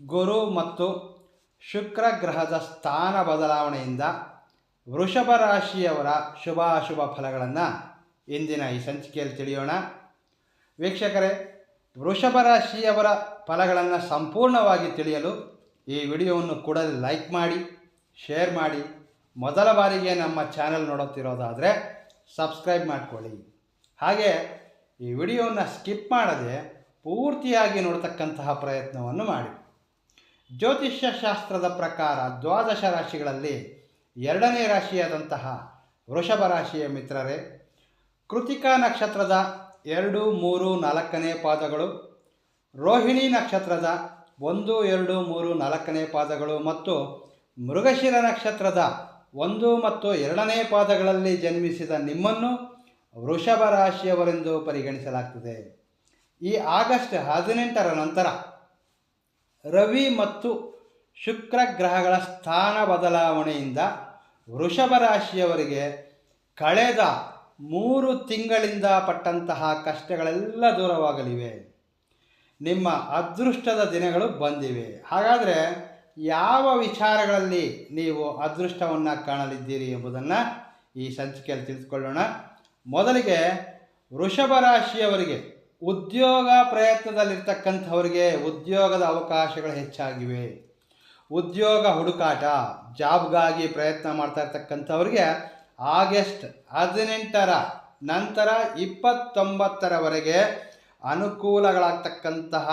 ಗುರು ಮತ್ತು ಶುಕ್ರ ಗ್ರಹದ ಸ್ಥಾನ ಬದಲಾವಣೆಯಿಂದ ವೃಷಭ ರಾಶಿಯವರ ಶುಭಾಶುಭ ಫಲಗಳನ್ನು ಇಂದಿನ ಈ ಸಂಚಿಕೆಯಲ್ಲಿ ತಿಳಿಯೋಣ. ವೀಕ್ಷಕರೇ, ವೃಷಭ ರಾಶಿಯವರ ಫಲಗಳನ್ನು ಸಂಪೂರ್ಣವಾಗಿ ತಿಳಿಯಲು ಈ ವಿಡಿಯೋವನ್ನು ಕೂಡ ಲೈಕ್ ಮಾಡಿ, ಶೇರ್ ಮಾಡಿ. ಮೊದಲ ಬಾರಿಗೆ ನಮ್ಮ ಚಾನೆಲ್ ನೋಡುತ್ತಿರೋದಾದರೆ ಸಬ್ಸ್ಕ್ರೈಬ್ ಮಾಡಿಕೊಳ್ಳಿ. ಹಾಗೆ ಈ ವಿಡಿಯೋವನ್ನು ಸ್ಕಿಪ್ ಮಾಡದೆ ಪೂರ್ತಿಯಾಗಿ ನೋಡ್ತಕ್ಕಂತಹ ಪ್ರಯತ್ನವನ್ನು ಮಾಡಿ. ಜ್ಯೋತಿಷ್ಯ ಶಾಸ್ತ್ರದ ಪ್ರಕಾರ ದ್ವಾದಶ ರಾಶಿಗಳಲ್ಲಿ ಎರಡನೇ ರಾಶಿಯಾದಂತಹ ವೃಷಭ ರಾಶಿಯ ಮಿತ್ರರೇ, ಕೃತಿಕಾ ನಕ್ಷತ್ರದ ಎರಡು, ಮೂರು, ನಾಲ್ಕನೇ ಪಾದಗಳು, ರೋಹಿಣಿ ನಕ್ಷತ್ರದ ಒಂದು, ಎರಡು, ಮೂರು, ನಾಲ್ಕನೇ ಪಾದಗಳು ಮತ್ತು ಮೃಗಶಿರ ನಕ್ಷತ್ರದ ಒಂದು ಮತ್ತು ಎರಡನೇ ಪಾದಗಳಲ್ಲಿ ಜನ್ಮಿಸಿದ ನಿಮ್ಮನ್ನು ವೃಷಭ ರಾಶಿಯವರೆಂದು ಪರಿಗಣಿಸಲಾಗ್ತದೆ. ಈ ಆಗಸ್ಟ್ ಹದಿನೆಂಟರ ನಂತರ ರವಿ ಮತ್ತು ಶುಕ್ರ ಗ್ರಹಗಳ ಸ್ಥಾನ ಬದಲಾವಣೆಯಿಂದ ವೃಷಭ ರಾಶಿಯವರಿಗೆ ಕಳೆದ ಮೂರು ತಿಂಗಳಿಂದ ಪಟ್ಟಂತಹ ಕಷ್ಟಗಳೆಲ್ಲ ದೂರವಾಗಲಿವೆ. ನಿಮ್ಮ ಅದೃಷ್ಟದ ದಿನಗಳು ಬಂದಿವೆ. ಹಾಗಾದರೆ ಯಾವ ವಿಚಾರಗಳಲ್ಲಿ ನೀವು ಅದೃಷ್ಟವನ್ನು ಕಾಣಲಿದ್ದೀರಿ ಎಂಬುದನ್ನು ಈ ಸಂಚಿಕೆಯಲ್ಲಿ ತಿಳಿದುಕೊಳ್ಳೋಣ. ಮೊದಲಿಗೆ ವೃಷಭ ರಾಶಿಯವರಿಗೆ ಉದ್ಯೋಗ ಪ್ರಯತ್ನದಲ್ಲಿರ್ತಕ್ಕಂಥವ್ರಿಗೆ ಉದ್ಯೋಗದ ಅವಕಾಶಗಳು ಹೆಚ್ಚಾಗಿವೆ. ಉದ್ಯೋಗ ಹುಡುಕಾಟ, ಜಾಬ್ಗಾಗಿ ಪ್ರಯತ್ನ ಮಾಡ್ತಾ ಇರ್ತಕ್ಕಂಥವ್ರಿಗೆ ಆಗಸ್ಟ್ ಹದಿನೆಂಟರ ನಂತರ ಇಪ್ಪತ್ತೊಂಬತ್ತರವರೆಗೆ ಅನುಕೂಲಗಳಾಗ್ತಕ್ಕಂತಹ,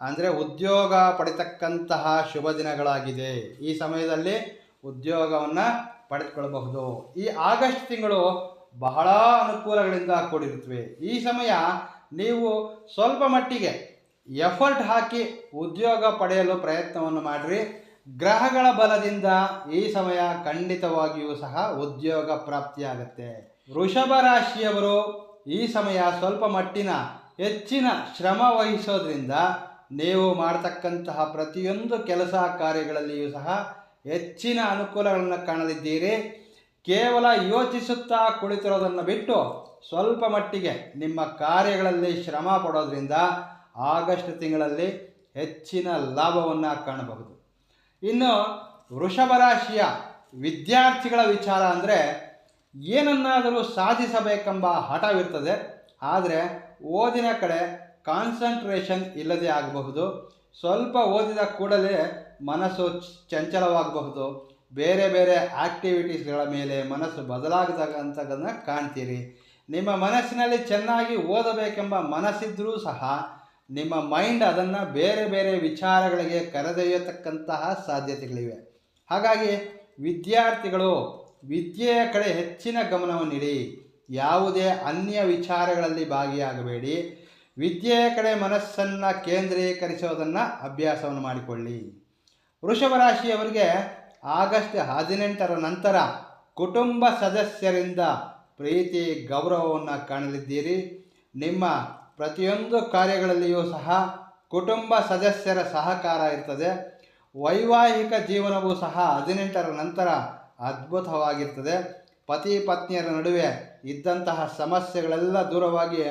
ಅಂದರೆ ಉದ್ಯೋಗ ಪಡಿತಕ್ಕಂತಹ ಶುಭ ದಿನಗಳಾಗಿದೆ. ಈ ಸಮಯದಲ್ಲಿ ಉದ್ಯೋಗವನ್ನು ಪಡೆದುಕೊಳ್ಳಬಹುದು. ಈ ಆಗಸ್ಟ್ ತಿಂಗಳು ಬಹಳ ಅನುಕೂಲಗಳಿಂದ ಕೂಡಿರುತ್ತವೆ. ಈ ಸಮಯ ನೀವು ಸ್ವಲ್ಪ ಮಟ್ಟಿಗೆ ಎಫರ್ಟ್ ಹಾಕಿ ಉದ್ಯೋಗ ಪಡೆಯಲು ಪ್ರಯತ್ನವನ್ನು ಮಾಡಿರಿ. ಗ್ರಹಗಳ ಬಲದಿಂದ ಈ ಸಮಯ ಖಂಡಿತವಾಗಿಯೂ ಸಹ ಉದ್ಯೋಗ ಪ್ರಾಪ್ತಿಯಾಗತ್ತೆ. ವೃಷಭ ರಾಶಿಯವರು ಈ ಸಮಯ ಸ್ವಲ್ಪ ಮಟ್ಟಿನ ಹೆಚ್ಚಿನ ಶ್ರಮ ವಹಿಸೋದ್ರಿಂದ ನೀವು ಮಾಡತಕ್ಕಂತಹ ಪ್ರತಿಯೊಂದು ಕೆಲಸ ಕಾರ್ಯಗಳಲ್ಲಿಯೂ ಸಹ ಹೆಚ್ಚಿನ ಅನುಕೂಲಗಳನ್ನು ಕಾಣಲಿದ್ದೀರಿ. ಕೇವಲ ಯೋಚಿಸುತ್ತಾ ಕುಳಿತಿರೋದನ್ನು ಬಿಟ್ಟು ಸ್ವಲ್ಪ ಮಟ್ಟಿಗೆ ನಿಮ್ಮ ಕಾರ್ಯಗಳಲ್ಲಿ ಶ್ರಮ ಪಡೋದ್ರಿಂದ ಆಗಸ್ಟ್ ತಿಂಗಳಲ್ಲಿ ಹೆಚ್ಚಿನ ಲಾಭವನ್ನು ಕಾಣಬಹುದು. ಇನ್ನು ವೃಷಭ ರಾಶಿಯ ವಿದ್ಯಾರ್ಥಿಗಳ ವಿಚಾರ ಅಂದರೆ ಏನನ್ನಾದರೂ ಸಾಧಿಸಬೇಕೆಂಬ ಹಠವಿರ್ತದೆ. ಆದರೆ ಓದಿನ ಕಡೆ ಕಾನ್ಸಂಟ್ರೇಷನ್ ಇಲ್ಲದೆ ಆಗಬಹುದು. ಸ್ವಲ್ಪ ಓದಿದ ಕೂಡಲೇ ಮನಸ್ಸು ಚಂಚಲವಾಗಬಹುದು. ಬೇರೆ ಬೇರೆ ಆಕ್ಟಿವಿಟೀಸ್ಗಳ ಮೇಲೆ ಮನಸ್ಸು ಬದಲಾಗದಂಥದ್ದನ್ನು ಕಾಣ್ತೀರಿ. ನಿಮ್ಮ ಮನಸ್ಸಿನಲ್ಲಿ ಚೆನ್ನಾಗಿ ಓದಬೇಕೆಂಬ ಮನಸ್ಸಿದ್ರೂ ಸಹ ನಿಮ್ಮ ಮೈಂಡ್ ಅದನ್ನು ಬೇರೆ ಬೇರೆ ವಿಚಾರಗಳಿಗೆ ಕರೆದೊಯ್ಯತಕ್ಕಂತಹ ಸಾಧ್ಯತೆಗಳಿವೆ. ಹಾಗಾಗಿ ವಿದ್ಯಾರ್ಥಿಗಳು ವಿದ್ಯೆಯ ಕಡೆ ಹೆಚ್ಚಿನ ಗಮನವನ್ನು ನೀಡಿ. ಯಾವುದೇ ಅನ್ಯ ವಿಚಾರಗಳಲ್ಲಿ ಭಾಗಿಯಾಗಬೇಡಿ. ವಿದ್ಯೆಯ ಕಡೆ ಮನಸ್ಸನ್ನು ಕೇಂದ್ರೀಕರಿಸೋದನ್ನು ಅಭ್ಯಾಸವನ್ನು ಮಾಡಿಕೊಳ್ಳಿ. ವೃಷಭ ರಾಶಿಯವರಿಗೆ ಆಗಸ್ಟ್ ಹದಿನೆಂಟರ ನಂತರ ಕುಟುಂಬ ಸದಸ್ಯರಿಂದ ಪ್ರೀತಿ, ಗೌರವವನ್ನು ಕಾಣಲಿದ್ದೀರಿ. ನಿಮ್ಮ ಪ್ರತಿಯೊಂದು ಕಾರ್ಯಗಳಲ್ಲಿಯೂ ಸಹ ಕುಟುಂಬ ಸದಸ್ಯರ ಸಹಕಾರ ಇರ್ತದೆ. ವೈವಾಹಿಕ ಜೀವನವೂ ಸಹ ಹದಿನೆಂಟರ ನಂತರ ಅದ್ಭುತವಾಗಿರ್ತದೆ. ಪತಿ ಪತ್ನಿಯರ ನಡುವೆ ಇದ್ದಂತಹ ಸಮಸ್ಯೆಗಳೆಲ್ಲ ದೂರವಾಗಿ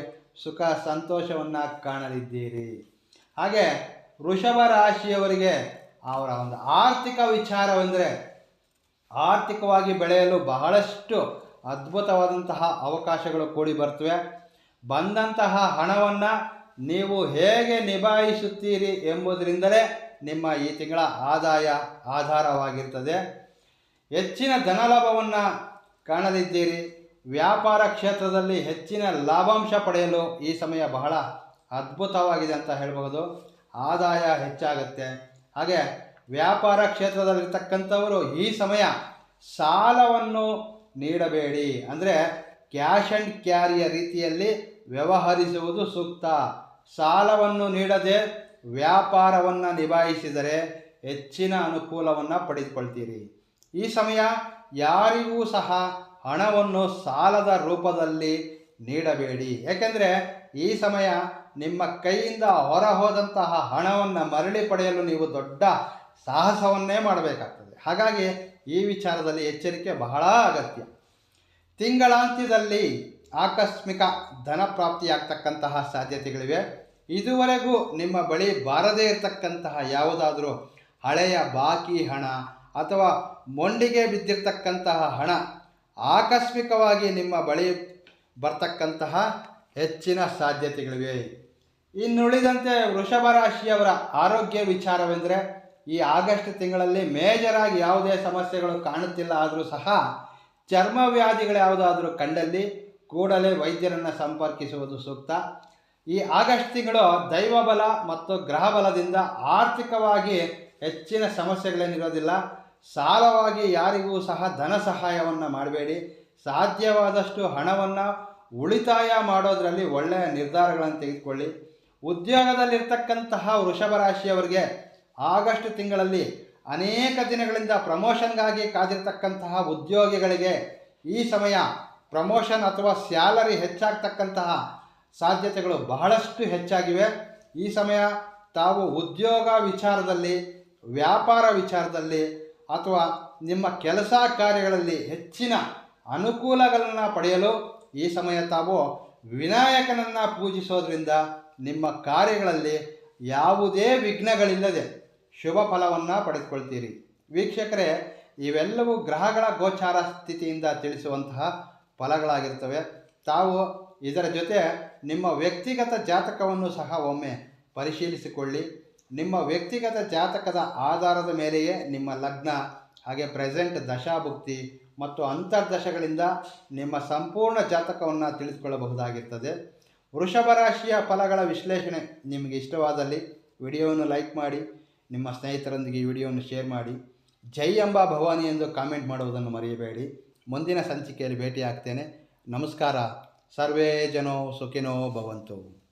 ಸುಖ ಸಂತೋಷವನ್ನು ಕಾಣಲಿದ್ದೀರಿ. ಹಾಗೆ ವೃಷಭ ರಾಶಿಯವರಿಗೆ ಅವರ ಒಂದು ಆರ್ಥಿಕ ವಿಚಾರವೆಂದರೆ ಆರ್ಥಿಕವಾಗಿ ಬೆಳೆಯಲು ಬಹಳಷ್ಟು ಅದ್ಭುತವಾದಂತಹ ಅವಕಾಶಗಳು ಕೂಡಿ ಬರ್ತವೆ. ಬಂದಂತಹ ಹಣವನ್ನು ನೀವು ಹೇಗೆ ನಿಭಾಯಿಸುತ್ತೀರಿ ಎಂಬುದರಿಂದಲೇ ನಿಮ್ಮ ಈ ತಿಂಗಳ ಆದಾಯ ಆಧಾರವಾಗಿರ್ತದೆ. ಹೆಚ್ಚಿನ ಧನಲಾಭವನ್ನು ಕಾಣಲಿದ್ದೀರಿ ವ್ಯಾಪಾರ ಕ್ಷೇತ್ರದಲ್ಲಿ ಹೆಚ್ಚಿನ ಲಾಭಾಂಶ ಪಡೆಯಲು ಈ ಸಮಯ ಬಹಳ ಅದ್ಭುತವಾಗಿದೆ ಅಂತ ಹೇಳಬಹುದು. ಆದಾಯ ಹೆಚ್ಚಾಗುತ್ತೆ. ಹಾಗೆ ವ್ಯಾಪಾರ ಕ್ಷೇತ್ರದಲ್ಲಿರ್ತಕ್ಕಂಥವರು ಈ ಸಮಯ ಸಾಲವನ್ನು ನೀಡಬೇಡಿ. ಅಂದರೆ ಕ್ಯಾಶ್ ಆ್ಯಂಡ್ ಕ್ಯಾರಿಯ ರೀತಿಯಲ್ಲಿ ವ್ಯವಹರಿಸುವುದು ಸೂಕ್ತ. ಸಾಲವನ್ನು ನೀಡದೆ ವ್ಯಾಪಾರವನ್ನು ನಿಭಾಯಿಸಿದರೆ ಹೆಚ್ಚಿನ ಅನುಕೂಲವನ್ನು ಪಡೆದುಕೊಳ್ತೀರಿ. ಈ ಸಮಯ ಯಾರಿಗೂ ಸಹ ಹಣವನ್ನು ಸಾಲದ ರೂಪದಲ್ಲಿ ನೀಡಬೇಡಿ. ಏಕೆಂದರೆ ಈ ಸಮಯ ನಿಮ್ಮ ಕೈಯಿಂದ ಹೊರ ಹೋದಂತಹ ಹಣವನ್ನು ಮರಳಿ ಪಡೆಯಲು ನೀವು ದೊಡ್ಡ ಸಾಹಸವನ್ನೇ ಮಾಡಬೇಕಾಗ್ತದೆ. ಹಾಗಾಗಿ ಈ ವಿಚಾರದಲ್ಲಿ ಎಚ್ಚರಿಕೆ ಬಹಳ ಅಗತ್ಯ. ತಿಂಗಳಾಂತ್ಯದಲ್ಲಿ ಆಕಸ್ಮಿಕ ಧನ ಪ್ರಾಪ್ತಿಯಾಗ್ತಕ್ಕಂತಹ ಸಾಧ್ಯತೆಗಳಿವೆ. ಇದುವರೆಗೂ ನಿಮ್ಮ ಬಳಿ ಬಾರದೇ ಇರತಕ್ಕಂತಹ ಯಾವುದಾದರೂ ಹಳೆಯ ಬಾಕಿ ಹಣ ಅಥವಾ ಮೊಂಡಿಗೆ ಬಿದ್ದಿರತಕ್ಕಂತಹ ಹಣ ಆಕಸ್ಮಿಕವಾಗಿ ನಿಮ್ಮ ಬಳಿ ಬರ್ತಕ್ಕಂತಹ ಹೆಚ್ಚಿನ ಸಾಧ್ಯತೆಗಳಿವೆ. ಇನ್ನುಳಿದಂತೆ ವೃಷಭ ರಾಶಿಯವರ ಆರೋಗ್ಯ ವಿಚಾರವೆಂದರೆ ಈ ಆಗಸ್ಟ್ ತಿಂಗಳಲ್ಲಿ ಮೇಜರಾಗಿ ಯಾವುದೇ ಸಮಸ್ಯೆಗಳು ಕಾಣುತ್ತಿಲ್ಲ ಆದರೂ ಸಹ ಚರ್ಮ ವ್ಯಾಧಿಗಳು ಯಾವುದಾದರೂ ಕಂಡಲ್ಲಿ ಕೂಡಲೇ ವೈದ್ಯರನ್ನು ಸಂಪರ್ಕಿಸುವುದು ಸೂಕ್ತ. ಈ ಆಗಸ್ಟ್ ತಿಂಗಳು ದೈವಬಲ ಮತ್ತು ಗ್ರಹ ಬಲದಿಂದ ಆರ್ಥಿಕವಾಗಿ ಹೆಚ್ಚಿನ ಸಮಸ್ಯೆಗಳೇನಿರೋದಿಲ್ಲ ಸಾಲವಾಗಿ ಯಾರಿಗೂ ಸಹ ಧನ ಸಹಾಯವನ್ನು ಮಾಡಬೇಡಿ. ಸಾಧ್ಯವಾದಷ್ಟು ಹಣವನ್ನು ಉಳಿತಾಯ ಮಾಡೋದರಲ್ಲಿ ಒಳ್ಳೆಯ ನಿರ್ಧಾರಗಳನ್ನು ತೆಗೆದುಕೊಳ್ಳಿ. ಉದ್ಯೋಗದಲ್ಲಿರ್ತಕ್ಕಂತಹ ವೃಷಭ ರಾಶಿಯವರಿಗೆ ಆಗಸ್ಟ್ ತಿಂಗಳಲ್ಲಿ ಅನೇಕ ದಿನಗಳಿಂದ ಪ್ರಮೋಷನ್ಗಾಗಿ ಕಾದಿರ್ತಕ್ಕಂತಹ ಉದ್ಯೋಗಿಗಳಿಗೆ ಈ ಸಮಯ ಪ್ರಮೋಷನ್ ಅಥವಾ ಸ್ಯಾಲರಿ ಹೆಚ್ಚಾಗ್ತಕ್ಕಂತಹ ಸಾಧ್ಯತೆಗಳು ಬಹಳಷ್ಟು ಹೆಚ್ಚಾಗಿವೆ. ಈ ಸಮಯ ತಾವು ಉದ್ಯೋಗ ವಿಚಾರದಲ್ಲಿ, ವ್ಯಾಪಾರ ವಿಚಾರದಲ್ಲಿ ಅಥವಾ ನಿಮ್ಮ ಕೆಲಸ ಕಾರ್ಯಗಳಲ್ಲಿ ಹೆಚ್ಚಿನ ಅನುಕೂಲಗಳನ್ನು ಪಡೆಯಲು ಈ ಸಮಯ ತಾವು ವಿನಾಯಕನನ್ನು ಪೂಜಿಸೋದ್ರಿಂದ ನಿಮ್ಮ ಕಾರ್ಯಗಳಲ್ಲಿ ಯಾವುದೇ ವಿಘ್ನಗಳಿಲ್ಲದೆ ಶುಭ ಫಲವನ್ನು ಪಡೆದುಕೊಳ್ತೀರಿ. ವೀಕ್ಷಕರೇ, ಇವೆಲ್ಲವೂ ಗ್ರಹಗಳ ಗೋಚಾರ ಸ್ಥಿತಿಯಿಂದ ತಿಳಿಸುವಂತಹ ಫಲಗಳಾಗಿರ್ತವೆ ತಾವು ಇದರ ಜೊತೆ ನಿಮ್ಮ ವ್ಯಕ್ತಿಗತ ಜಾತಕವನ್ನು ಸಹ ಒಮ್ಮೆ ಪರಿಶೀಲಿಸಿಕೊಳ್ಳಿ. ನಿಮ್ಮ ವ್ಯಕ್ತಿಗತ ಜಾತಕದ ಆಧಾರದ ಮೇಲೆಯೇ ನಿಮ್ಮ ಲಗ್ನ, ಹಾಗೆ ಪ್ರೆಸೆಂಟ್ ದಶಾಭುಕ್ತಿ ಮತ್ತು ಅಂತರ್ದಶಗಳಿಂದ ನಿಮ್ಮ ಸಂಪೂರ್ಣ ಜಾತಕವನ್ನು ತಿಳಿದುಕೊಳ್ಳಬಹುದಾಗಿರ್ತದೆ ವೃಷಭ ರಾಶಿಯ ಫಲಗಳ ವಿಶ್ಲೇಷಣೆ ನಿಮಗೆ ಇಷ್ಟವಾದಲ್ಲಿ ವಿಡಿಯೋವನ್ನು ಲೈಕ್ ಮಾಡಿ ನಿಮ್ಮ ಸ್ನೇಹಿತರೊಂದಿಗೆ ಈ ವಿಡಿಯೋವನ್ನು ಶೇರ್ ಮಾಡಿ. ಜೈ ಎಂಬ ಭವಾನಿ ಎಂದು ಕಾಮೆಂಟ್ ಮಾಡುವುದನ್ನು ಮರೆಯಬೇಡಿ. ಮುಂದಿನ ಸಂಚಿಕೆಯಲ್ಲಿ ಭೇಟಿಯಾಗ್ತೇನೆ. ನಮಸ್ಕಾರ. ಸರ್ವೇ ಜನೋ ಸುಖಿನೋ ಭವಂತು.